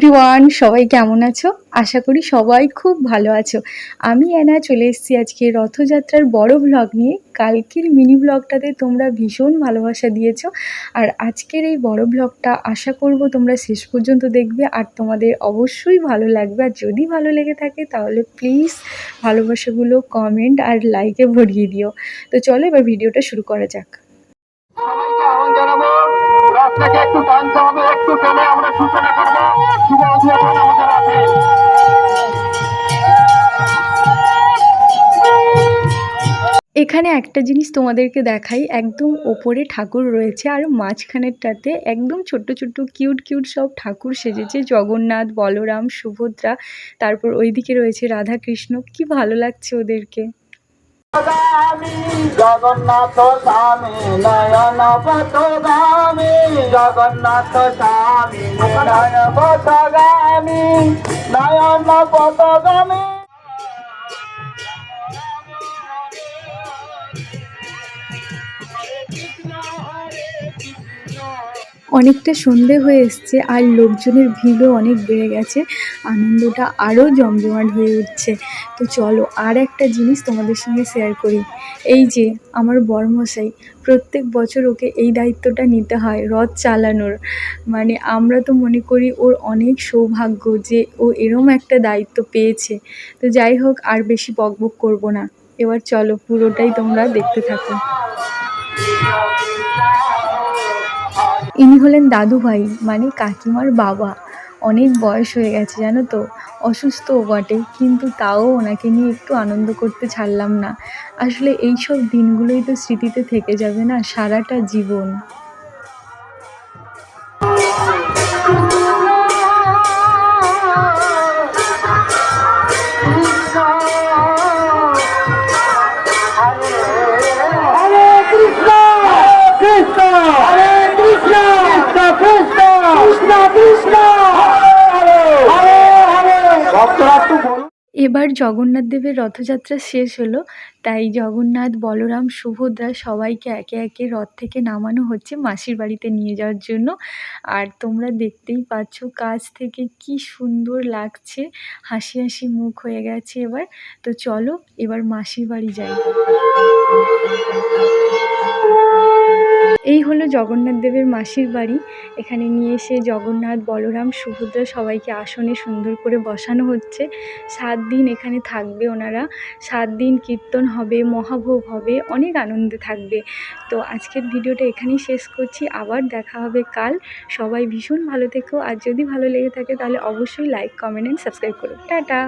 Everyone সবাই কেমন আছো? আশা করি সবাই খুব ভালো আছো। আমি এনা চলে এসেছি আজকে রথযাত্রার বড় ব্লগ নিয়ে। কালকের মিনি ব্লগটাতে তোমরা ভীষণ ভালোবাসা দিয়েছ। আর আজকের এই বড় ব্লগটা আশা করব তোমরা শেষ পর্যন্ত দেখবে। আর তোমাদের অবশ্যই ভালো লাগবে। আর যদি ভালো লেগে থাকে, তাহলে প্লিজ ভালোবাসাগুলো কমেন্ট আর লাইকে ভরিয়ে দিও। তো চলো এবার ভিডিওটা শুরু করা যাক। একটু টানতে হবে, একটু টেনে আমরা সূচনা করব। এখানে একটা জিনিস তোমাদেরকে দেখাই, একদম ওপরে ঠাকুর রয়েছে আর মাঝখানেরটাতে একদম ছোট্ট ছোট্ট কিউট কিউট সব ঠাকুর সেজেছে, জগন্নাথ, বলরাম, সুভদ্রা, তারপর ওইদিকে রয়েছে রাধাকৃষ্ণ। কি ভালো লাগছে ওদেরকে। গামী জগন্নাথ স্বামী নয়ন পথগামী জগন্নাথ স্বামী নয়ন পথগামী নয়ন পথগামী অনেকটা সন্ধে হয়ে এসছে আর লোকজনের ভিড়ও অনেক বেড়ে গেছে। আনন্দটা আরও জমজমাট হয়ে উঠছে। তো চলো আর একটা জিনিস তোমাদের সঙ্গে শেয়ার করি। এই যে আমার বড়মশাই প্রত্যেক বছর ওকে এই দায়িত্বটা নিতে হয় রথ চালানোর। মানে আমরা তো মনে করি ওর অনেক সৌভাগ্য যে ও এরম একটা দায়িত্ব পেয়েছে। তো যাই হোক, আর বেশি বকবক করব না। এবার চলো পুরোটাই তোমরা দেখতে থাকো। ইনি হলেন দাদুভাই মানে কাকিমার বাবা। অনেক বয়স হয়ে গেছে, জানো তো? অসুস্থ বটে, কিন্তু তাও ওনাকে নিয়ে একটু আনন্দ করতে ছাড়লাম না। আসলে এই সব দিনগুলোই তো স্মৃতিতে থেকে যাবে না, সারাটা জীবন। এবার জগন্নাথ দেবের রথযাত্রা শেষ হলো, তাই জগন্নাথ, বলরাম, সুভদ্রা সবাইকে একে একে রথ থেকে নামানো হচ্ছে মাসির বাড়িতে নিয়ে যাওয়ার জন্য। আর তোমরা দেখতেই পাচ্ছ কাছ থেকে কি সুন্দর লাগছে, হাসি হাসি মুখ হয়ে গেছে এবার। তো চলো এবার মাসির বাড়ি যাই। এই হলো জগন্নাথ দেবের মাসির বাড়ি। এখানে নিয়ে এসে জগন্নাথ, বলরাম, সুভদ্রা সবাইকে আসনে সুন্দর করে বসানো হচ্ছে। সাত দিন এখানে থাকবে ওনারা। সাত দিন কীর্তন হবে, মহাভোগ হবে, অনেক আনন্দে থাকবে। তো আজকের ভিডিওটা এখানেই শেষ করছি। আবার দেখা হবে কাল। সবাই ভীষণ ভালো থেকো। আর যদি ভালো লেগে থাকে তাহলে অবশ্যই লাইক কমেন্ট অ্যান্ড সাবস্ক্রাইব করো। টাটা!